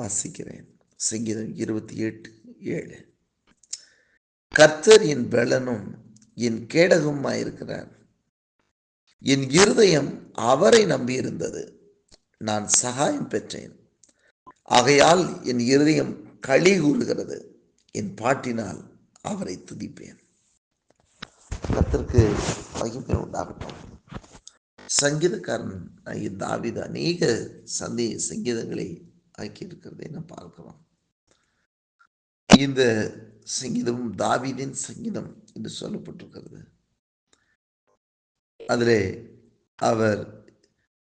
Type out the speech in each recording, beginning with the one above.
வாசிக்கிறேன். சங்கீதம் இருபத்தி எட்டு ஏழு. கர்த்தர் என் பலனும் என் கேடகமாயிருக்கிறார். என் இருதயம் அவரை நம்பியிருந்தது. நான் சகாயம் பெற்றேன். ஆகையால் என் இருதயம் களி கூறுகிறது. என் பாட்டினால் அவரை துதிப்பேன். கத்திற்கு மகிமை உண்டாகட்டும். சங்கீதக்காரன் ஆகிய தாவீது அநேக சந்தி சங்கீதங்களை ஆக்கியிருக்கிறதை நாம் பார்க்கிறோம். இந்த சங்கீதம் தாவிதின் சங்கீதம் என்று சொல்லப்பட்டிருக்கிறது. அதிலே அவர்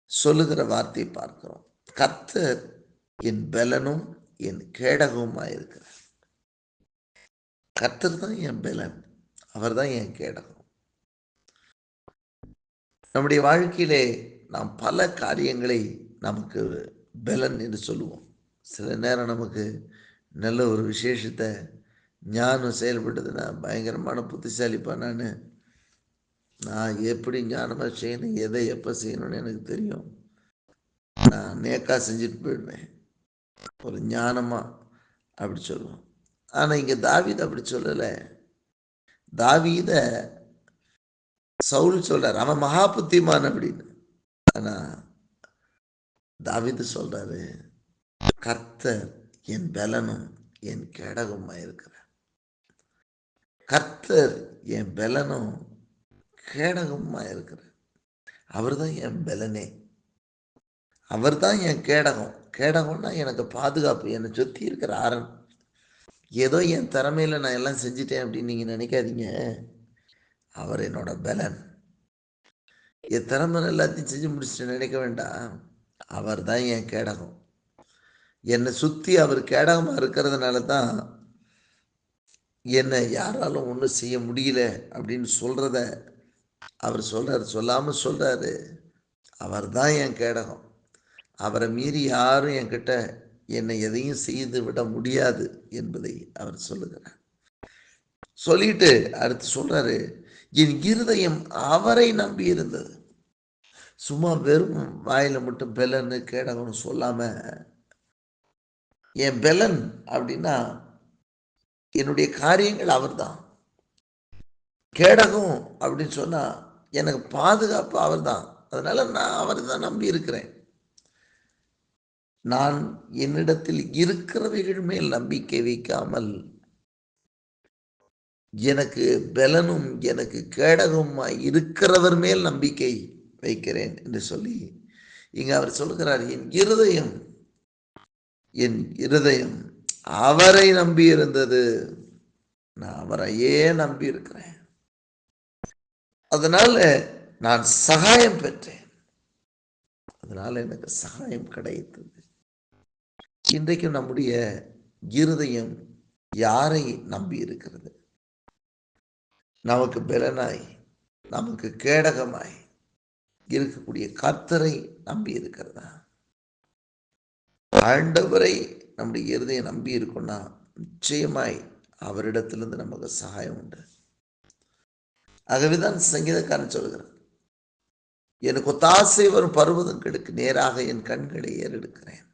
சொல்லுகிற வார்த்தையை பார்க்கிறோம். கர்த்தர் என் பலனும் என் கேடகமுமாய் இருக்கிறார். கர்த்தர் தான் என் பலன் அவர் தான் என் கேடகம். நம்முடைய வாழ்க்கையிலே நாம் பல காரியங்களை நமக்கு பலன் என்று சொல்லுவோம். சில நேரம் நமக்கு நல்ல ஒரு விசேஷத்தை ஞானம் செயல்பட்டதுன்னா பயங்கரமான புத்திசாலிப்பா நான். நான் எப்படி ஞானமாக செய்யணும் எதை எப்போ செய்யணும்னு எனக்கு தெரியும். நான் நேக்கா செஞ்சுட்டு போயிடுவேன். ஒரு ஞானமாக அப்படி சொல்லுவோம். ஆனால் இங்கே தாவீது அப்படி சொல்லலை. தாவீத சவுல் சொல்கிறார் அவன் மகா புத்திமான் அப்படின்னு. ஆனால் தாவீது சொல்கிறாரு கர்த்தர் என் பலனும் என் கேடகமாக இருக்கிறார் கர்த்தர் என் பலனும் கேடகமாக இருக்கிறார் அவர் தான் என் பலனே. அவர் தான் என் கேடகம். கேடகம்னா எனக்கு பாதுகாப்பு என்னை சுற்றி இருக்கிற ஆரன் ஏதோ என் திறமையில் நான் எல்லாம் செஞ்சிட்டேன் அப்படின்னு நீங்கள் நினைக்காதீங்க. அவர் என்னோட பலன். என் திறமை எல்லாத்தையும் செஞ்சு முடிச்சுட்டு நினைக்க வேண்டாம். அவர் தான் என் கேடகம். என்னை சுற்றி அவர் கேடகமாக இருக்கிறதுனால தான் என்னை யாராலும் ஒன்றும் செய்ய முடியல அப்படின்னு சொல்கிறத அவர் சொல்கிறார் சொல்லாமல் சொல்கிறாரு அவர் தான் என் கேடகம். அவரை மீறி யாரும் என்கிட்ட என்னை எதையும் செய்து விட முடியாது என்பதை அவர் சொல்லுகிறார். சொல்லிட்டு அடுத்து சொல்றாரு என் இருதயம் அவரை நம்பி இருந்தது. சும்மா வெறும் வாயில மட்டும் பெலன்னு கேடகம்னு சொல்லாம என் பெலன் அப்படின்னா என்னுடைய காரியங்கள் அவர் தான் கேடகம் அப்படின்னு சொன்னா எனக்கு பாதுகாப்பு அவர் தான் அதனால நான் அவரை தான் நம்பி இருக்கிறேன். நான் என்னிடத்தில் இருக்கிறவைகள் மேல் நம்பிக்கை வைக்காமல் எனக்கு பலனும் எனக்கு கேடகமாய் இருக்கிறவர் மேல் நம்பிக்கை வைக்கிறேன் என்று சொல்லி இங்க அவர் சொல்கிறார் என் இருதயம் என் இருதயம் அவரை நம்பி இருந்தது நான் அவரையே நம்பி இருக்கிறேன் அதனால நான் சகாயம் பெற்றேன். அதனால எனக்கு சகாயம் கிடைத்தது. இன்றைக்கு நம்முடைய இருதயம் யாரை நம்பி இருக்கிறது நமக்கு பலனாய் நமக்கு கேடகமாய் இருக்கக்கூடிய கர்த்தரை நம்பி இருக்கிறதா ஆண்டவரை நம்முடைய இருதயம் நம்பி இருக்கும்னா நிச்சயமாய் அவரிடத்திலிருந்து நமக்கு சகாயம் உண்டு. ஆகவேதான் சங்கீதக்காரன் சொல்கிறார் எனக்கு ஒத்தாசை வரும் பருவதங்களுக்கு நேராக என் கண்களை ஏறெடுக்கிறேன்.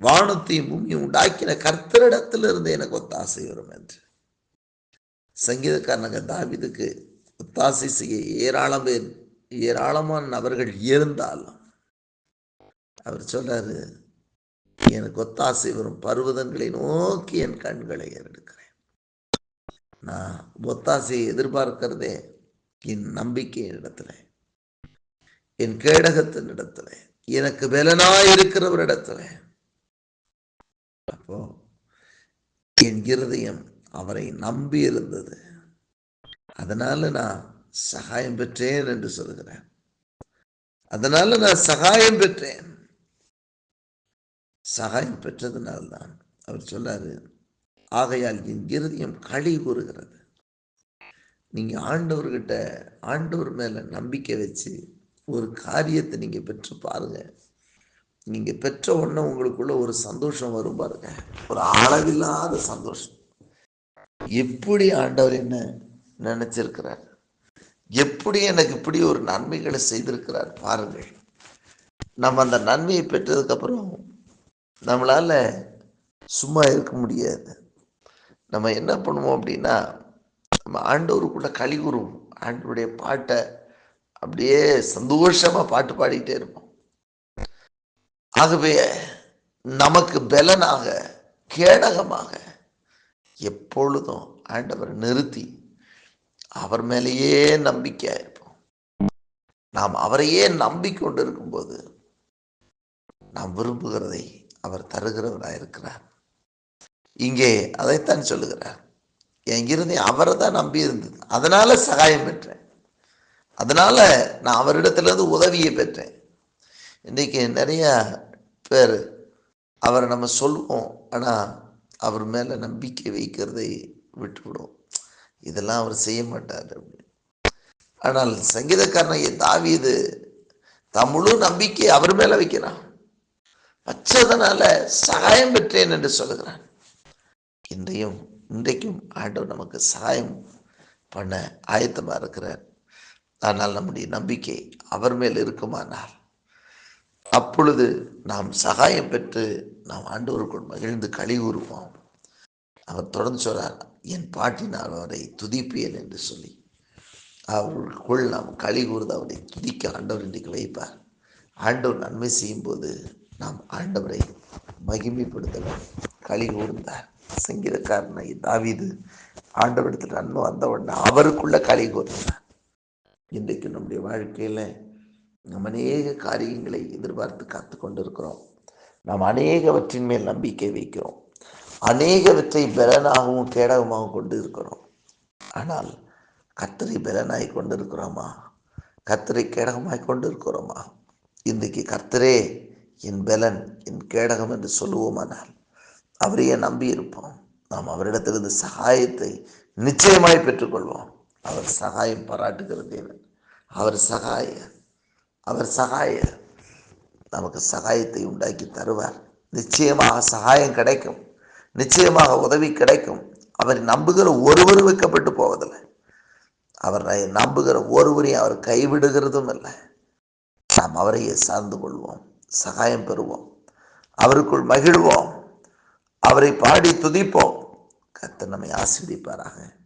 வானத்தையும் பூமியும் உண்டாக்கின கர்த்தரிடத்திலிருந்து எனக்கு ஒத்தாசை வரும் என்று. சங்கீதக்காரனக தாவிதுக்கு ஒத்தாசை செய்ய ஏராளம் பேர் ஏராளமான நபர்கள் இருந்தாலும் அவர் சொல்றாரு எனக்கு ஒத்தாசை வரும் பருவதங்களை நோக்கி என் கண்களை ஏறெடுக்கிறேன். நான் ஒத்தாசையை எதிர்பார்க்கிறதே என் நம்பிக்கையின் இடத்துல. என் கேடகத்தின் இடத்துல. எனக்கு பலனாய் இருக்கிறவர் இடத்துல. அப்போ என் இருதயம் அவரை நம்பி இருந்தது. அதனால நான் சகாயம் பெற்றேன் என்று சொல்கிறேன் அதனால நான் சகாயம் பெற்றேன். சகாயம் பெற்றதுனால்தான் அவர் சொல்லாரு ஆகையால் என் இருதயம் களி கூறுகிறது. நீங்கள் ஆண்டவர்கிட்ட ஆண்டவர் மேலே நம்பிக்கை வச்சு ஒரு காரியத்தை நீங்கள் பெற்று பாருங்க. நீங்கள் பெற்ற உடனே உங்களுக்குள்ள ஒரு சந்தோஷம் வரும் பாருங்க. ஒரு அளவில்லாத சந்தோஷம். எப்படி ஆண்டவர் என்ன நினச்சிருக்கிறார்? எப்படி எனக்கு இப்படி ஒரு நன்மைகளை செய்திருக்கிறார் பாருங்கள். நம்ம அந்த நன்மையை பெற்றதுக்கப்புறம் நம்மளால் சும்மா இருக்க முடியாது. நம்ம என்ன பண்ணுவோம் அப்படின்னா நம்ம ஆண்டவருக்குள்ள களி கூறுவோம் ஆண்டவருடைய பாட்டை அப்படியே சந்தோஷமாக பாட்டு பாடிக்கிட்டே இருப்போம். ஆகவே நமக்கு பலனாக கேடகமாக எப்பொழுதும் ஆண்டவர் நிறுத்தி அவர் மேலேயே நம்பிக்கையாக இருப்போம். நாம் அவரையே நம்பிக்கொண்டு இருக்கும்போது நாம் விரும்புகிறதை அவர் தருகிறவராயிருக்கிறார் இங்கே அதைத்தான் சொல்லுகிறார். எங்கிருந்து அவரை தான் நம்பி இருந்தது. அதனால சகாயம் பெற்றேன். அதனால நான் அவரிடத்திலிருந்து உதவியை பெற்றேன். இன்றைக்கு நிறைய பேர் அவரை நம்ம சொல்லுவோம். ஆனால் அவர் மேலே நம்பிக்கை வைக்கிறதை விட்டுவிடும் இதெல்லாம் அவர் செய்ய மாட்டார் அப்படின்னு ஆனால் சங்கீதக்காரனை தாவியது தமிழும் நம்பிக்கை அவர் மேலே வைக்கிறான். வச்சதனால சகாயம் பெற்றேன் என்று சொல்லுகிறான். இன்றையும் இன்றைக்கும் ஆண்டவர் நமக்கு சகாயம் பண்ண ஆயத்தமாக இருக்கிறார். ஆனால் நம்முடைய நம்பிக்கை அவர் மேல் இருக்குமானால் அப்பொழுது நாம் சகாயம் பெற்று நாம் ஆண்டவருக்குள் மகிழ்ந்து களி கூறுவோம். அவர் தொடர்ந்து சொல்றார் என் பாட்டினால் அவரை துதிப்பேன் என்று சொல்லி. அவருக்குள் நாம் களி கூர்ந்து அவரை துதிக்க ஆண்டவர் இன்றைக்கு வைப்பார் ஆண்டவர் நன்மை செய்யும்போது நாம் ஆண்டவரை மகிமைப்படுத்த களி கூர்ந்தார் சங்கீதக்காரனை தாவிது ஆண்டவரிடத்தில் நன்மை வந்த உடனே அவருக்குள்ள களி கூர்ந்தார் இன்றைக்கு நம்முடைய வாழ்க்கையில் நம்ம அநேக காரியங்களை எதிர்பார்த்து காத்து கொண்டிருக்கிறோம். நாம் அநேகவற்றின் மேல் நம்பிக்கை வைக்கிறோம். அநேகவற்றை பலனாகவும் கேடகமாகவும் கொண்டு இருக்கிறோம். ஆனால் கத்தரை பலனாய் கொண்டிருக்கிறோமா? கத்தரை கேடகமாய் கொண்டிருக்கிறோமா? இன்றைக்கு கர்த்தரே என் பலன் என் கேடகம் என்று சொல்லுவோமானால் அவரையே நம்பி இருப்போம். நாம் அவரிடத்திலிருந்து சகாயத்தை நிச்சயமாய் பெற்றுக்கொள்வோம். அவர் சகாயம் பாராட்டுகிற தேவன். அவர் சகாய அவர் சகாய நமக்கு சகாயத்தை உண்டாக்கி தருவார். நிச்சயமாக சகாயம் கிடைக்கும். நிச்சயமாக உதவி கிடைக்கும். அவர் நம்புகிற ஒருவர் வைக்கப்பட்டு போவதில்லை. அவர் நம்புகிற ஒருவரையும் அவர் கைவிடுகிறதும் இல்லை. நாம் அவரையே சார்ந்து கொள்வோம். சகாயம் பெறுவோம். அவருக்குள் மகிழ்வோம். அவரை பாடி துதிப்போம். கர்த்தர் நம்மை ஆசீர்வதிப்பாராக.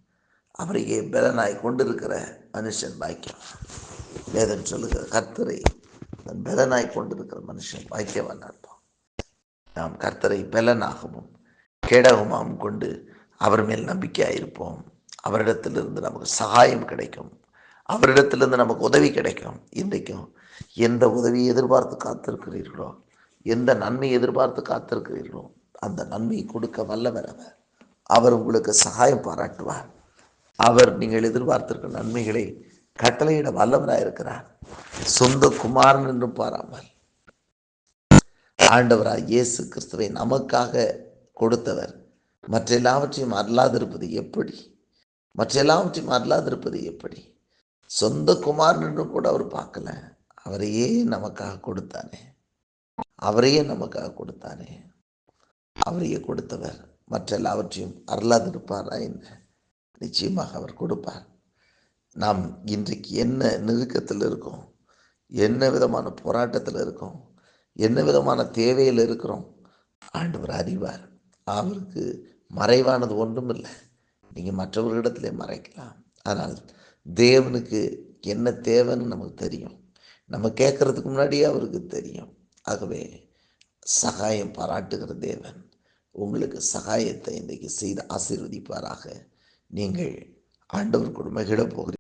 அவரையே பலனாய் கொண்டிருக்கிற மனுஷன் பாக்கியம் வேதன் சொல்லுகிற கர்த்தரை தன் பலனாய் கொண்டிருக்கிற மனுஷன் பாக்கியவான் அர்ப்பம் நாம் கர்த்தரை பலனாகவும் கேடகமாகவும் கொண்டு அவர் மேல் நம்பிக்கையாக இருப்போம். அவரிடத்திலிருந்து நமக்கு சகாயம் கிடைக்கும். அவரிடத்திலிருந்து நமக்கு உதவி கிடைக்கும். இன்றைக்கும் எந்த உதவியை எதிர்பார்த்து காத்திருக்கிறீர்களோ எந்த நன்மை எதிர்பார்த்து காத்திருக்கிறீர்களோ அந்த நன்மையை கொடுக்க வல்லவர் அவர். அவர் உங்களுக்கு சகாயம் பாராட்டுவார். அவர் நீங்கள் எதிர்பார்த்திருக்கிற நன்மைகளை கட்டளையிட வல்லவராக இருக்கிறார். சொந்த குமாரன் என்று பாராமல் ஆண்டவராக இயேசு கிறிஸ்துவை நமக்காக கொடுத்தவர். மற்ற எல்லாவற்றையும் அல்லாதிருப்பது எப்படி? மற்ற எல்லாவற்றையும் அல்லாதிருப்பது எப்படி? சொந்த குமாரன் என்று கூட அவர் பார்க்கல. அவரையே நமக்காக கொடுத்தானே. அவரையே நமக்காக கொடுத்தானே. அவரையே கொடுத்தவர் மற்ற எல்லாவற்றையும் அருளாதிருப்பாரா என்ன நிச்சயமாக அவர் கொடுப்பார். நாம் இன்றைக்கு என்ன நெருக்கத்தில் இருக்கோம்? என்ன விதமான போராட்டத்தில் இருக்கோம்? என்ன விதமான தேவையில் இருக்கிறோம்? ஆண்டவர் அறிவார். அவருக்கு மறைவானது ஒன்றும் இல்லை நீங்கள் மற்றவர்களிடத்துல மறைக்கலாம். ஆனால் தேவனுக்கு என்ன தேவைன்னு நமக்கு தெரியும். நம்ம கேட்கறதுக்கு முன்னாடியே அவருக்கு தெரியும். ஆகவே சகாயம் பாராட்டுகிற தேவன் உங்களுக்கு சகாயத்தை இன்றைக்கு செய்து ஆசீர்வதிப்பாராக. நீங்கள் ஆண்டவர் கூட மகிழ போகிறீர்கள்